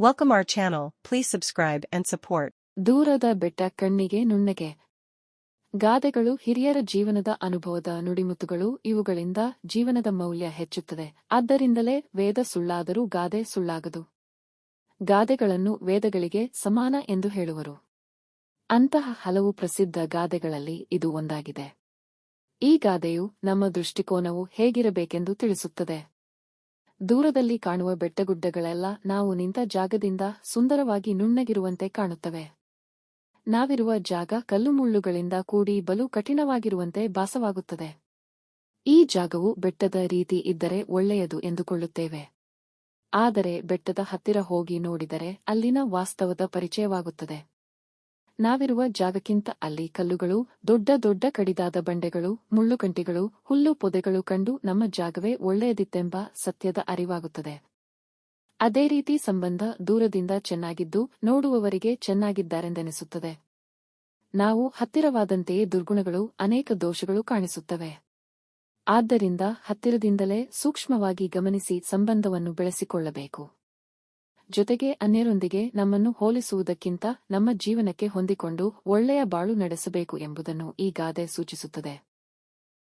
Welcome our channel, please subscribe and support. ದೂರದ ಬೆಟ್ಟ ಕಣ್ಣಿಗೆ ನುಣ್ಣಗೆ. ಗಾದೆಗಳು ಹಿರಿಯರ ಜೀವನದ ಅನುಭವದ ನುಡಿಮುತ್ತುಗಳು. ಇವುಗಳಿಂದ ಜೀವನದ ಮೌಲ್ಯ ಹೆಚ್ಚುತ್ತದೆ. ಆದ್ದರಿಂದಲೇ ವೇದ ಸುಳ್ಳಾದರೂ ಗಾದೆ ಸುಳ್ಳಾಗದು. ಗಾದೆಗಳನ್ನು ವೇದಗಳಿಗೆ ಸಮಾನ ಎಂದು ಹೇಳುವರು. ಅಂತಹ ಹಲವು ಪ್ರಸಿದ್ಧ ಗಾದೆಗಳಲ್ಲಿ ಇದು ಒಂದಾಗಿದೆ. ಈ ಗಾದೆಯು ನಮ್ಮ ದೃಷ್ಟಿಕೋನವು ಹೇಗಿರಬೇಕೆಂದು ತಿಳಿಸುತ್ತದೆ. ದೂರದಲ್ಲಿ ಕಾಣುವ ಬೆಟ್ಟಗುಡ್ಡಗಳೆಲ್ಲ ನಾವು ನಿಂತ ಜಾಗದಿಂದ ಸುಂದರವಾಗಿ ನುಣ್ಣಗಿರುವಂತೆ ಕಾಣುತ್ತವೆ. ನಾವಿರುವ ಜಾಗ ಕಲ್ಲುಮುಳ್ಳುಗಳಿಂದ ಕೂಡಿ ಬಲು ಕಠಿಣವಾಗಿರುವಂತೆ ಭಾಸವಾಗುತ್ತದೆ. ಈ ಜಾಗವು ಬೆಟ್ಟದ ರೀತಿ ಇದ್ದರೆ ಒಳ್ಳೆಯದು ಎಂದುಕೊಳ್ಳುತ್ತೇವೆ. ಆದರೆ ಬೆಟ್ಟದ ಹತ್ತಿರ ಹೋಗಿ ನೋಡಿದರೆ ಅಲ್ಲಿನ ವಾಸ್ತವದ ಪರಿಚಯವಾಗುತ್ತದೆ. ನಾವಿರುವ ಜಾಗಕ್ಕಿಂತ ಅಲ್ಲಿ ಕಲ್ಲುಗಳು, ದೊಡ್ಡ ದೊಡ್ಡ ಕಡಿದಾದ ಬಂಡೆಗಳು, ಮುಳ್ಳುಕಂಟಿಗಳು, ಹುಲ್ಲು ಪೊದೆಗಳು ಕಂಡು ನಮ್ಮ ಜಾಗವೇ ಒಳ್ಳೆಯದಿತ್ತೆಂಬ ಸತ್ಯದ ಅರಿವಾಗುತ್ತದೆ. ಅದೇ ರೀತಿ ಸಂಬಂಧ ದೂರದಿಂದ ಚೆನ್ನಾಗಿದ್ದು ನೋಡುವವರಿಗೆ ಚೆನ್ನಾಗಿದ್ದಾರೆಂದೆನಿಸುತ್ತದೆ. ನಾವು ಹತ್ತಿರವಾದಂತೆಯೇ ದುರ್ಗುಣಗಳು, ಅನೇಕ ದೋಷಗಳು ಕಾಣಿಸುತ್ತವೆ. ಆದ್ದರಿಂದ ಹತ್ತಿರದಿಂದಲೇ ಸೂಕ್ಷ್ಮವಾಗಿ ಗಮನಿಸಿ ಸಂಬಂಧವನ್ನು ಬೆಳೆಸಿಕೊಳ್ಳಬೇಕು. ಜೊತೆಗೆ ಅನ್ಯರೊಂದಿಗೆ ನಮ್ಮನ್ನು ಹೋಲಿಸುವುದಕ್ಕಿಂತ ನಮ್ಮ ಜೀವನಕ್ಕೆ ಹೊಂದಿಕೊಂಡು ಒಳ್ಳೆಯ ಬಾಳು ನಡೆಸಬೇಕು ಎಂಬುದನ್ನು ಈ ಗಾದೆ ಸೂಚಿಸುತ್ತದೆ.